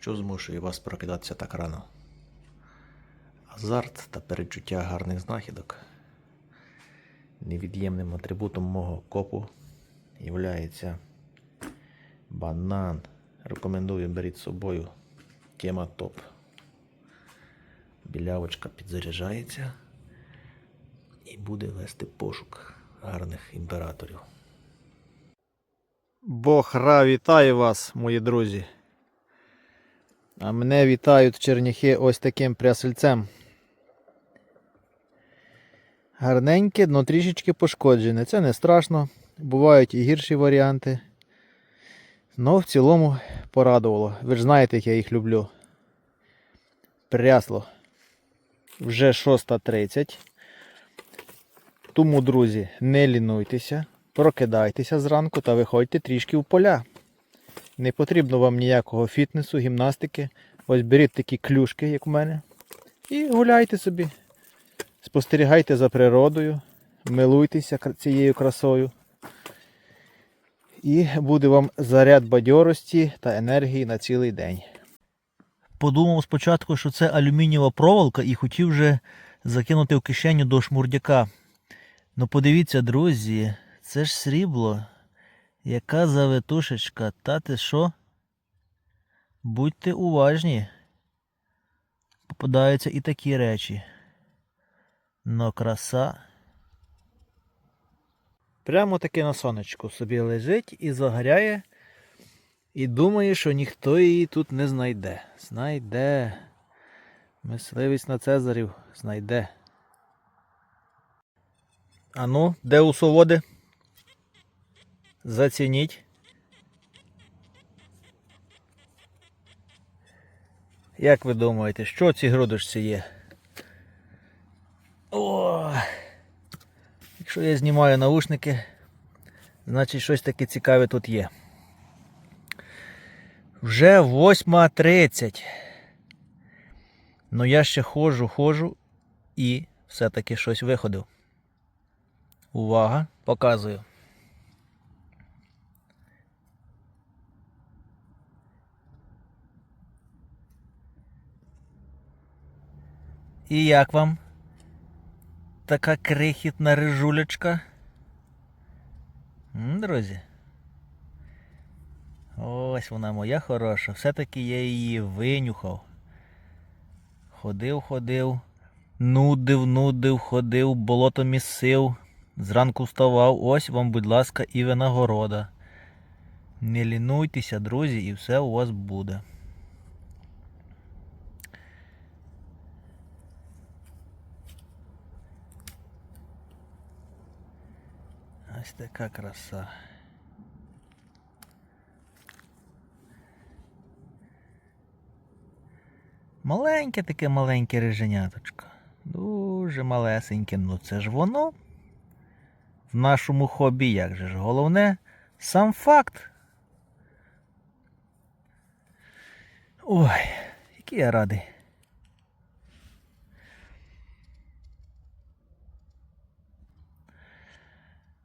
Що змушує вас прокидатися так рано? Азарт та передчуття гарних знахідок. Невід'ємним атрибутом мого копу являється банан. Рекомендую беріть з собою тема топ. Білявочка підзаряджається і буде вести пошук гарних імператорів. Бог Ра вітає вас, мої друзі. А мене вітають черняхи ось таким прясельцем. Гарненьке, дно трішечки пошкоджене. Це не страшно. Бувають і гірші варіанти. Но в цілому порадувало. Ви ж знаєте, як я їх люблю. Прясло. Вже 6.30. Тому, друзі, не лінуйтеся, прокидайтеся зранку та виходьте трішки в поля. Не потрібно вам ніякого фітнесу, гімнастики. Ось беріть такі клюшки, як у мене, і гуляйте собі. Спостерігайте за природою, милуйтеся цією красою. І буде вам заряд бадьорості та енергії на цілий день. Подумав спочатку, що це алюмінієва проволока і хотів вже закинути в кишеню до шмурдяка. Ну подивіться, друзі, це ж срібло. Яка завитушечка, та ти що? Будьте уважні. Попадаються і такі речі. Но краса. Прямо таки на сонечку собі лежить і загоряє, і думає, що ніхто її тут не знайде. Знайде. Мисливець на Цезарів знайде. Ану, де усоводи? Зацініть. Як ви думаєте, що ці грудочці є? О! Якщо я знімаю наушники, значить щось таке цікаве тут є. Вже 8.30. Ну я ще ходжу, ходжу і все-таки щось виходив. Увага, показую. І як вам? Така крихітна рижулечка? М, Друзі. Ось вона моя хороша. Все-таки я її винюхав. Ходив, ходив, нудив, нудив, ходив, болото місив. Зранку вставав, ось вам, будь ласка, і винагорода. Не лінуйтеся, друзі, і все у вас буде. Ось така краса. Маленьке таке маленьке риженяточко. Дуже малесеньке. Ну це ж воно в нашому хобі, як же ж головне, сам факт. Ой, який я радий.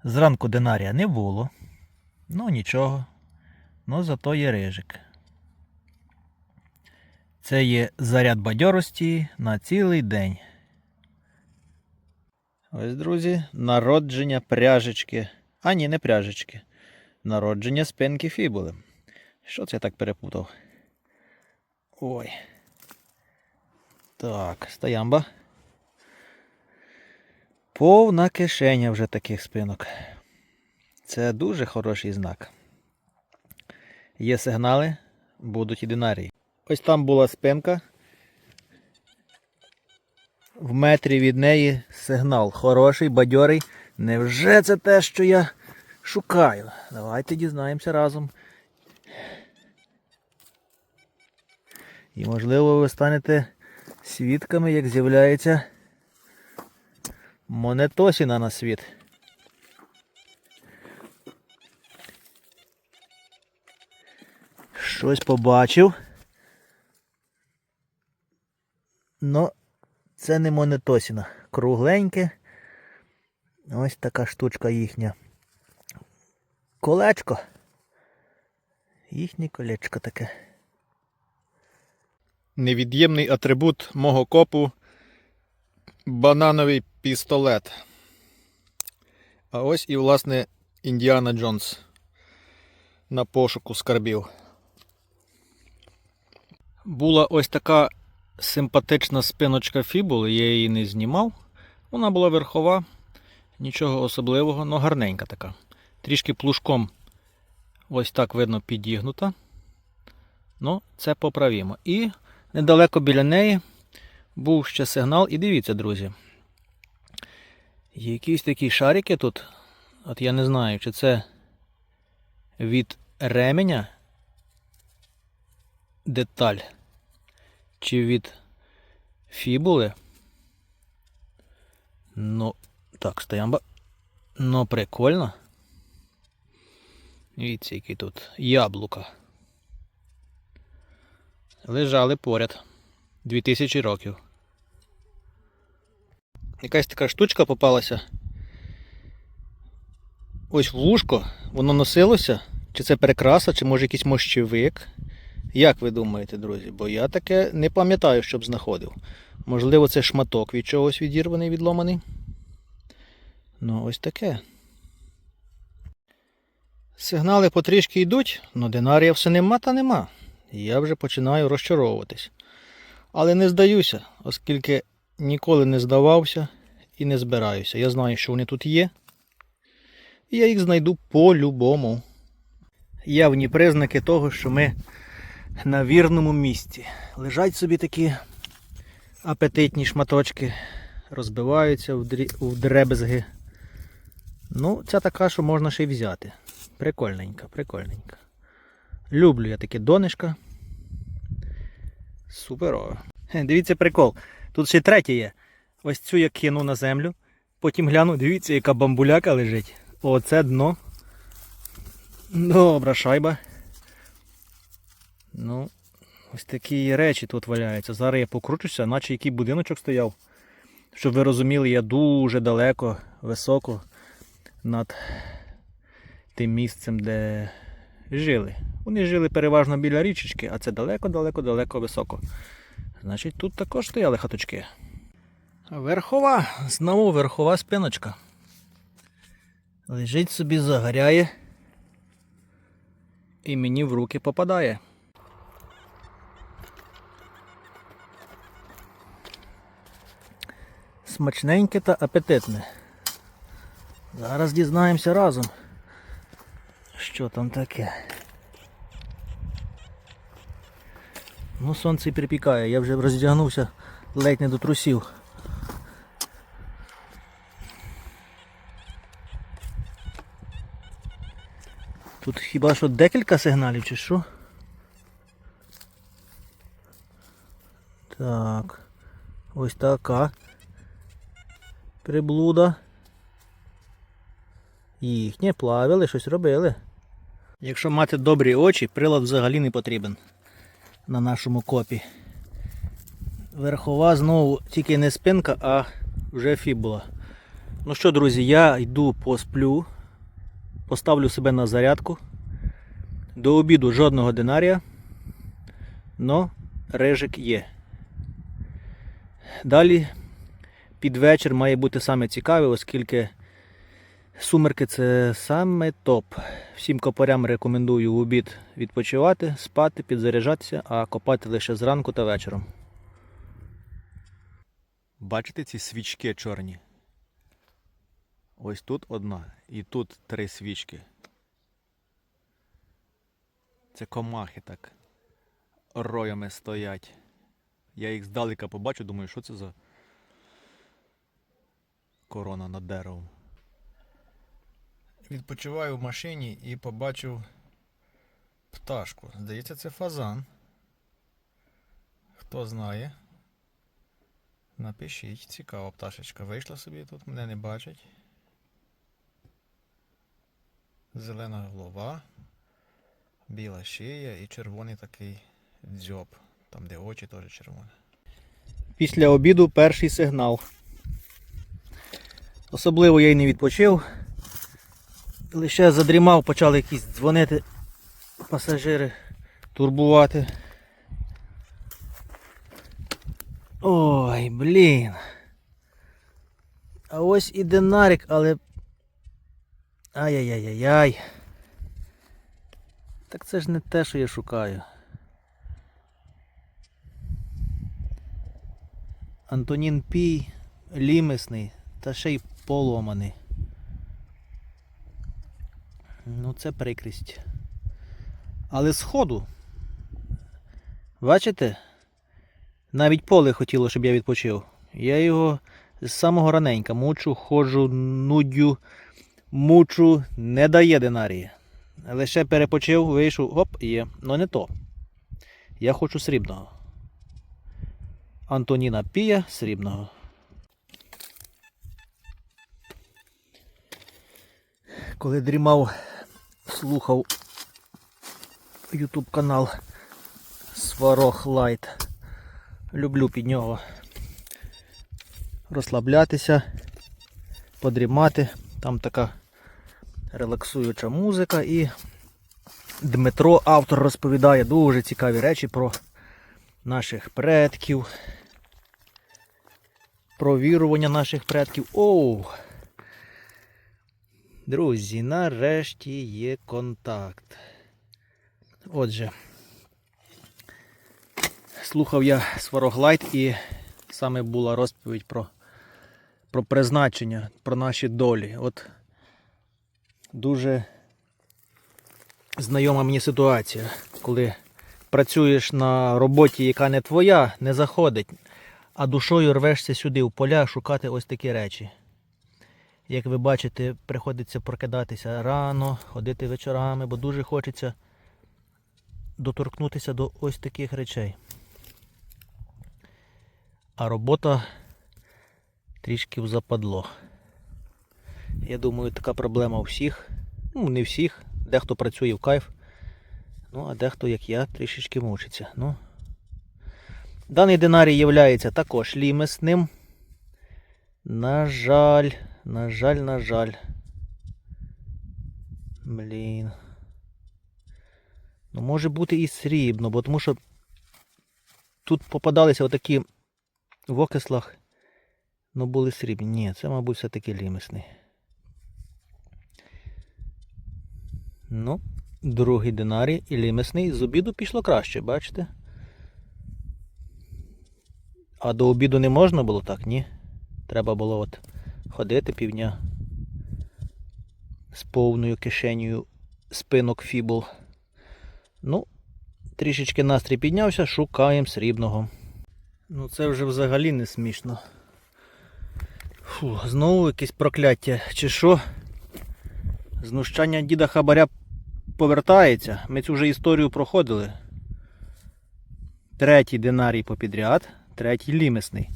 Зранку динарія не було. Ну нічого. Ну зато є рижик. Це є заряд бадьорості на цілий день. Ось, друзі, народження пряжечки. А ні, не пряжечки. Народження спинки фібули. Що це я так перепутав? Ой. Так, стоямба. Повна кишеня вже таких спинок. Це дуже хороший знак. Є сигнали, будуть і динарії. Ось там була спинка. В метрі від неї сигнал хороший, бадьорий. Невже це те, що я шукаю? Давайте дізнаємося разом. І можливо ви станете свідками, як з'являється монетосіна на світ. Щось побачив. Ну, це не монетосіна. Кругленьке. Ось така штучка їхня. Колечко. Їхнє колечко таке. Невід'ємний атрибут мого копу банановий пістолет. А ось і, власне, Індіана Джонс на пошуку скарбів. Була ось така симпатична спиночка фібули, я її не знімав. Вона була верхова, нічого особливого, але гарненька така. Трішки плужком ось так видно підігнута. Ну, це поправімо. І недалеко біля неї був ще сигнал. І дивіться, друзі. Якісь такі шарики тут. От я не знаю, чи це від ременя деталь, чи від фібули. Ну, так, стоямба. Ну, прикольно. Дивіться, які тут яблука. Лежали поряд. 2000 років. Якась така штучка попалася. Ось вушко, воно носилося. Чи це перекраса, чи може якийсь мощовик. Як ви думаєте, друзі? Бо я таке не пам'ятаю, щоб знаходив. Можливо, це шматок від чогось відірваний, відломаний. Ну, ось таке. Сигнали потрішки йдуть, але динарія все нема та нема. Я вже починаю розчаровуватись. Але не здаюся, оскільки ніколи не здавався і не збираюся. Я знаю, що вони тут є. І я їх знайду по-любому. Явні признаки того, що ми на вірному місці. Лежать собі такі апетитні шматочки, розбиваються в, дребезги. Ну, ця така, що можна ще й взяти. Прикольненька, прикольненька. Люблю я таке донишка. Суперово. Дивіться прикол. Тут ще третє є. Ось цю я кину на землю. Потім гляну, дивіться, яка бамбуляка лежить. Оце дно. Добра шайба. Ну, ось такі речі тут валяються. Зараз я покручуся, наче який будиночок стояв. Щоб ви розуміли, я дуже далеко, високо над тим місцем, де жили. Вони жили переважно біля річечки, а це далеко-далеко-далеко високо. Значить, тут також стояли хаточки. Верхова, знову верхова спиночка. Лежить собі, загоряє. І мені в руки попадає. Смачненьке та апетитне. Зараз дізнаємося разом, що там таке. Ну, сонце і припікає, я вже роздягнувся ледь не до трусів. Тут хіба що декілька сигналів чи що? Так. Ось така. Приблуда. Їхнє плавили, щось робили. Якщо мати добрі очі, прилад взагалі не потрібен на нашому копі. Верхова знову тільки не спинка, а вже фібула. Ну що, друзі, я йду посплю, поставлю себе на зарядку. До обіду жодного динарія, но рижик є. Далі під вечір має бути саме цікаве, оскільки сумерки це саме топ. Всім копарям рекомендую в обід відпочивати, спати, підзаряджатися, а копати лише зранку та вечором. Бачите ці свічки чорні? Ось тут одна і тут три свічки. Це комахи так роями стоять. Я їх здалека побачу, думаю, що це за корона над деревом. Відпочиваю в машині і побачив пташку. Здається, це фазан. Хто знає? Напишіть, цікава пташечка. Вийшла собі тут, мене не бачать. Зелена голова, біла шия і червоний такий дзьоб. Там, де очі теж червоні. Після обіду перший сигнал. Особливо я й не відпочив. Лише задрімав, почали якісь дзвонити пасажири, турбувати. Ой, блін. А ось і динарик, але. Ай-яй-яй-яй. Так це ж не те, що я шукаю. Антонін Пій, лімесний та ще й поломаний. Ну це прикрість. Але сходу. Бачите? Навіть поле хотіло, щоб я відпочив. Я його з самого раненька мучу, ходжу, нудю, мучу, не дає динарії. Лише перепочив, вийшов, оп, є. Ну не то. Я хочу срібного. Антоніна Пія срібного. Коли дрімав, слухав YouTube канал Сварог Лайт. Люблю під нього розслаблятися, подрімати. Там така релаксуюча музика і Дмитро, автор, розповідає дуже цікаві речі про наших предків, про вірування наших предків. Оу! Друзі, нарешті є контакт. Отже, слухав я Свароглайт і саме була розповідь про, про призначення, про наші долі. От дуже знайома мені ситуація, коли працюєш на роботі, яка не твоя, не заходить, а душою рвешся сюди в поля шукати ось такі речі. Як ви бачите, приходиться прокидатися рано, ходити вечорами, бо дуже хочеться доторкнутися до ось таких речей. А робота трішки в западло. Я думаю, така проблема у всіх. Ну, не всіх. Дехто працює в кайф. Ну, а дехто, як я, трішечки мучиться. Ну. Даний динарій є також лімесним. На жаль, на жаль, на жаль. Блін. Ну, може бути і срібно, бо тому що тут попадалися отакі в окислах, ну були срібні. Ні, це, мабуть, все-таки лімесний. Ну, другий динарій і лімесний. З обіду пішло краще, бачите? А до обіду не можна було так, ні? Треба було от ходити півдня з повною кишенею спинок фібул. Ну, трішечки настрій піднявся, шукаємо срібного. Ну це вже взагалі не смішно. Фу, знову якесь прокляття, чи що? Знущання діда Хабаря повертається. Ми цю вже історію проходили. Третій динарій попідряд, третій лімесний.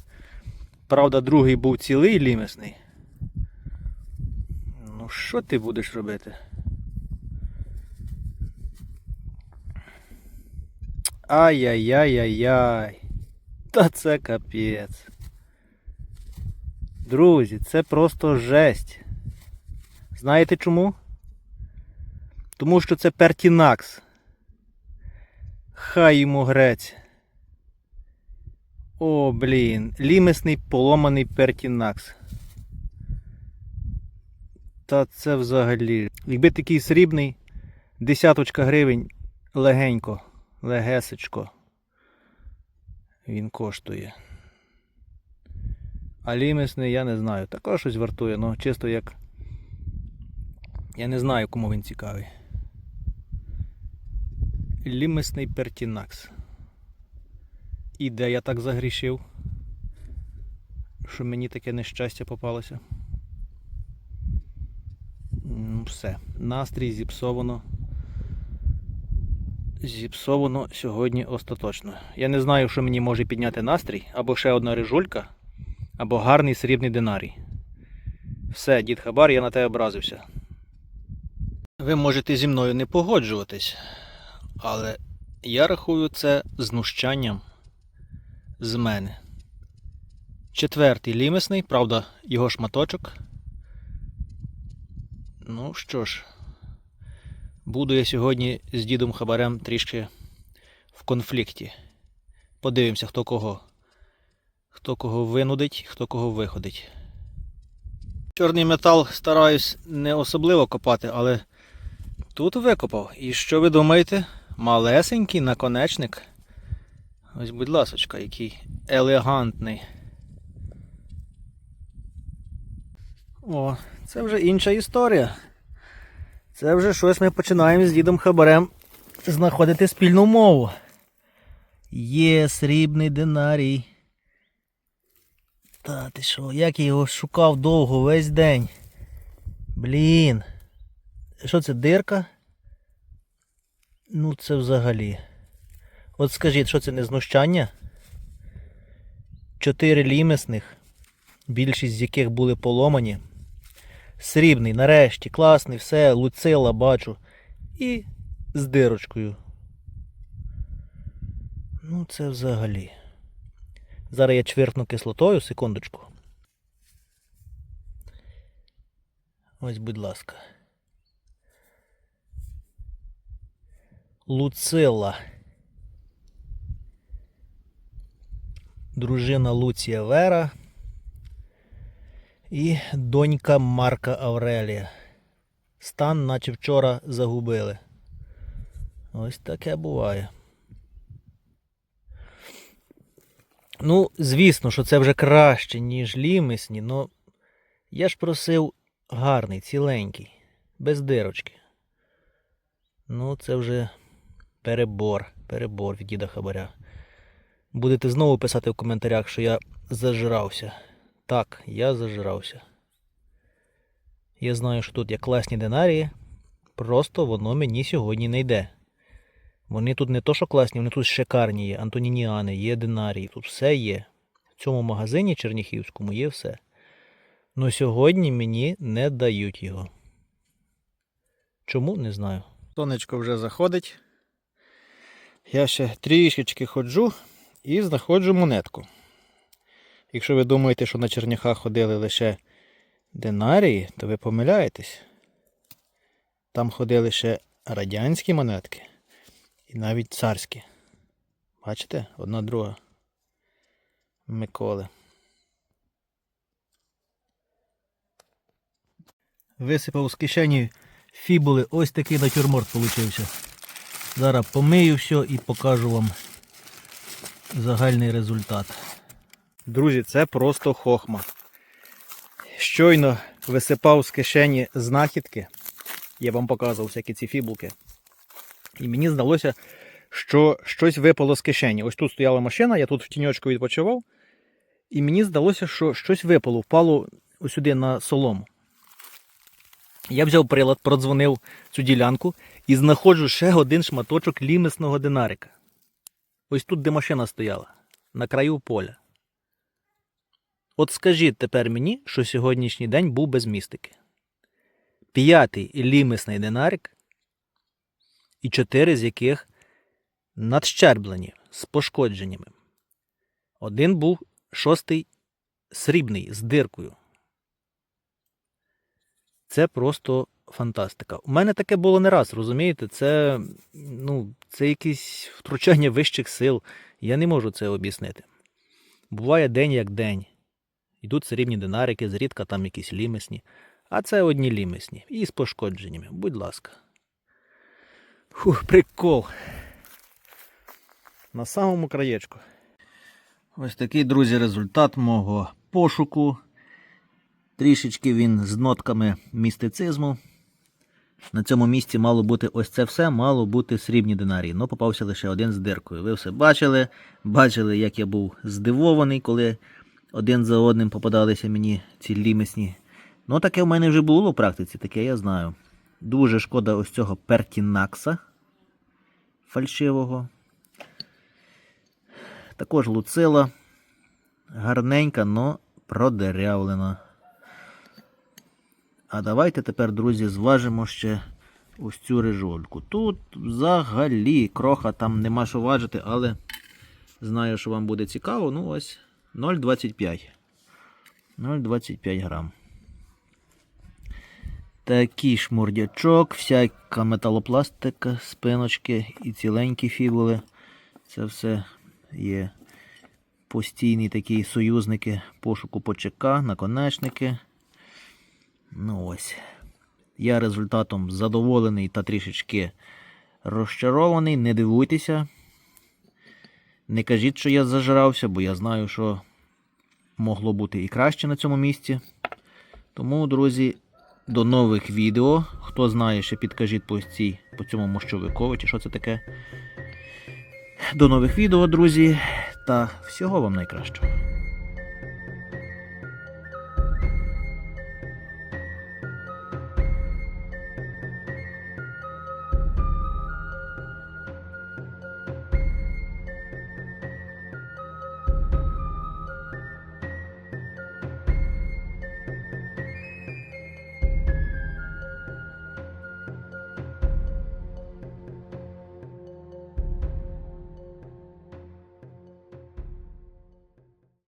Правда, другий був цілий лімесний. Ну, що ти будеш робити? Ай-яй-яй-яй-яй. Та це капець. Друзі, це просто жесть. Знаєте чому? Тому що це Пертінакс. Хай йому грець. О, блін. Лімесний поломаний Пертінакс. Та це взагалі. Якби такий срібний, десяточка гривень легенько, легесечко. Він коштує. А лімесний я не знаю. Також щось вартує, ну чисто як. Я не знаю, кому він цікавий. Лімесний Пертінакс. І де я так загрішив, що мені таке нещастя попалося. Ну, все. Настрій зіпсовано. Зіпсовано сьогодні остаточно. Я не знаю, що мені може підняти настрій, або ще одна рижулька, або гарний срібний динарій. Все, дід Хабар, я на тебе образився. Ви можете зі мною не погоджуватись, але я рахую це знущанням з мене. Четвертий лімесний, правда, його шматочок. Ну що ж, буду я сьогодні з дідом Хабарем трішки в конфлікті. Подивимося, хто кого Хто кого винудить, хто кого виходить. Чорний метал стараюсь не особливо копати, але тут викопав. І що ви думаєте? Малесенький наконечник. Ось, будь ласочка, який елегантний. О, це вже інша історія. Це вже щось ми починаємо з дідом Хабарем знаходити спільну мову. Є срібний динарій. Та ти що, як я його шукав довго весь день. Блін. Що це дирка? Ну це взагалі. От скажіть, що це не знущання? Чотири лімесних, більшість з яких були поломані. Срібний, нарешті, класний, все, луцила бачу. І з дирочкою. Ну, це взагалі. Зараз я чвиркну кислотою, секундочку. Ось, будь ласка. Луцила. Дружина Луція Вера і донька Марка Аврелія. Стан, наче вчора загубили. Ось таке буває. Ну, звісно, що це вже краще, ніж лімесні, но я ж просив гарний, ціленький, без дирочки. Ну, це вже перебор, перебор від діда Хабаря. Будете знову писати в коментарях, що я зажирався. Так, я зажирався. Я знаю, що тут є класні динарії, просто воно мені сьогодні не йде. Вони тут не то, що класні, вони тут шикарні є, антонініани, є динарії, тут все є. В цьому магазині Черніхівському є все. Но сьогодні мені не дають його. Чому? Не знаю. Сонечко вже заходить. Я ще трішечки ходжу і знаходжу монетку. Якщо ви думаєте, що на Черняхах ходили лише динарії, то ви помиляєтесь. Там ходили ще радянські монетки і навіть царські. Бачите? Одна друга. Миколи. Висипав з кишені фібули. Ось такий натюрморт получився. Зараз помию все і покажу вам загальний результат. Друзі, це просто хохма. Щойно висипав з кишені знахідки. Я вам показував всякі ці фібулки. І мені здалося, що щось випало з кишені. Ось тут стояла машина, я тут в тіньочку відпочивав. І мені здалося, що щось випало, впало сюди на солому. Я взяв прилад, продзвонив цю ділянку і знаходжу ще один шматочок лімесного динарика. Ось тут, де машина стояла, на краю поля. От скажіть тепер мені, що сьогоднішній день був без містики. П'ятий лімесний динарик, і чотири з яких надщерблені з пошкодженнями. Один був шостий срібний з диркою. Це просто фантастика. У мене таке було не раз, розумієте? Це, ну, це якесь втручання вищих сил. Я не можу це об'яснити. Буває день як день. Йдуть срібні динарики, зрідка там якісь лімесні. А це одні лімесні. І з пошкодженнями. Будь ласка. Фух, прикол. На самому краєчку. Ось такий, друзі, результат мого пошуку. Трішечки він з нотками містицизму. На цьому місці мало бути ось це все, мало бути срібні динарії. Ну, попався лише один з диркою. Ви все бачили. Бачили, як я був здивований, коли один за одним попадалися мені ці лімесні. Ну, таке в мене вже було в практиці, таке я знаю. Дуже шкода ось цього пертінакса фальшивого. Також луцила. Гарненька, но продерявлена. А давайте тепер, друзі, зважимо ще ось цю рижольку. Тут взагалі кроха там нема що важити, але знаю, що вам буде цікаво. Ну ось 0,25. 0,25 грам. Такий шмурдячок, всяка металопластика, спиночки і ціленькі фібули. Це все є Постійні такі союзники пошуку почека, наконечники. Ну ось. Я результатом задоволений та трішечки розчарований. Не дивуйтеся. Не кажіть, що я зажирався, бо я знаю, що могло бути і краще на цьому місці. Тому, друзі, до нових відео. Хто знає, ще підкажіть по, цій, по цьому мощовикові, чи що це таке. До нових відео, друзі, та всього вам найкращого.